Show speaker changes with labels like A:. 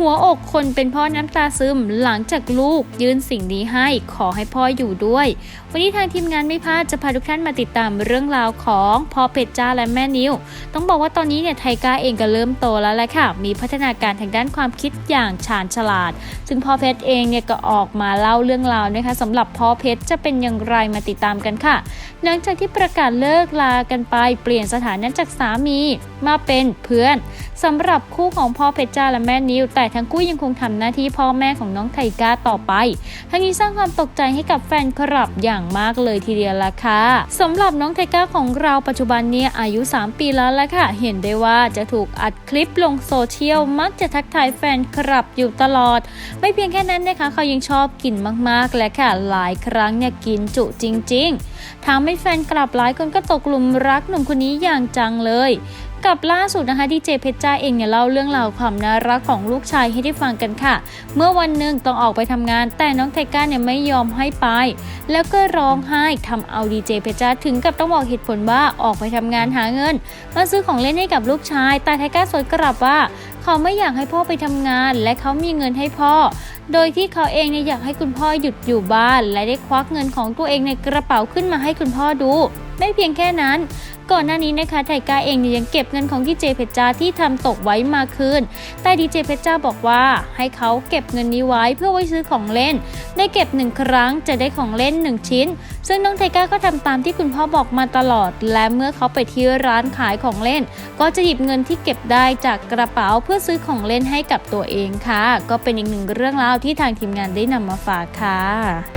A: หัวอกคนเป็นพ่อน้ำตาซึมหลังจากลูกยื่นสิ่งนี้ให้ขอให้พ่ออยู่ด้วย วันนี้ทางทีมงานไม่พลาดจะพาทุกท่านมาติดตามเรื่องราวของพ่อเพชรจ้าและแม่นิวต้องบอกว่าตอนนี้เนี่ยไทก้าเองก็เริ่มโตแล้วแหละค่ะ มีพัฒนาการทางด้านความคิดอย่างชาญฉลาด ซึ่งพ่อเพชรเองเนี่ยก็ออกมาเล่าเรื่องราวนะคะสำหรับพ่อเพชรจะเป็นอย่างไรมาติดตามกันค่ะ หลังจากที่ประกาศเลิกลากันไปเปลี่ยนสถานะจากสามีมาเป็นเพื่อน สำหรับคู่ของพ่อเพชรจ้าและแม่นิว แต่ทั้งคู่ยังคงทำหน้าที่พ่อแม่ของน้องไทก้าต่อไป ทั้งนี้สร้างความตกใจให้กับแฟนคลับอย่างมากเลยทีเดียวละค่ะสำหรับน้องไทก้าของเราปัจจุบันเนี่ยอายุ 3 ปีแล้วละค่ะ เห็นได้ว่าจะถูกอัดคลิปลงโซเชียลมักจะทักทายแฟนคลับอยู่ตลอด ไม่เพียงแค่นั้นนะคะเขายังชอบกินมากๆและค่ะหลายครั้งเนี่ยกินจุจริง ๆทำให้แฟนคลับหลายคนก็ตกหลุมรักหนุ่มคนนี้อย่างจังเลย กับล่าสุดนะคะดีเจเพชรจ้าเองเนี่ยเล่าเรื่องราวความน่ารักของลูกชายให้ได้ฟังกันค่ะ เมื่อวันหนึ่งต้องออกไปทำงาน แต่น้องไทก้าเนี่ยไม่ยอมให้ไป แล้วก็ร้องไห้ทำเอาดีเจเพชรจ้าถึงกับต้องบอกเหตุผลว่าออกไปทำงานหาเงินมาซื้อของเล่นให้กับลูกชาย แต่ไทก้าสวนกลับว่าเขาไม่อยากให้พ่อไปทำงาน และเขามีเงินให้พ่อ โดยที่เขาเองเนี่ยอยากให้คุณพ่อหยุดอยู่บ้าน และได้ควักเงินของตัวเองในกระเป๋าขึ้นมาให้คุณพ่อดู ไม่เพียงแค่นั้น ก่อนหน้านี้นะคะไทก้าเองเนี่ยยังเก็บเงินของดีเจเพชรจ้าที่ทำตกไว้มาคืน แต่ดีเจเพชรจ้าบอกว่าให้เขาเก็บเงินนี้ไว้เพื่อไว้ซื้อของเล่น ได้เก็บหนึ่งครั้งจะได้ของเล่นหนึ่งชิ้น ซึ่งน้องไทก้าก็ทำตามที่คุณพ่อบอกมาตลอด และเมื่อเขาไปที่ร้านขายของเล่น ก็จะหยิบเงินที่เก็บได้จากกระเป๋าเพื่อซื้อของเล่นให้กับตัวเองค่ะ ก็เป็นอีกหนึ่งเรื่องราวที่ทางทีมงานได้นำมาฝากค่ะ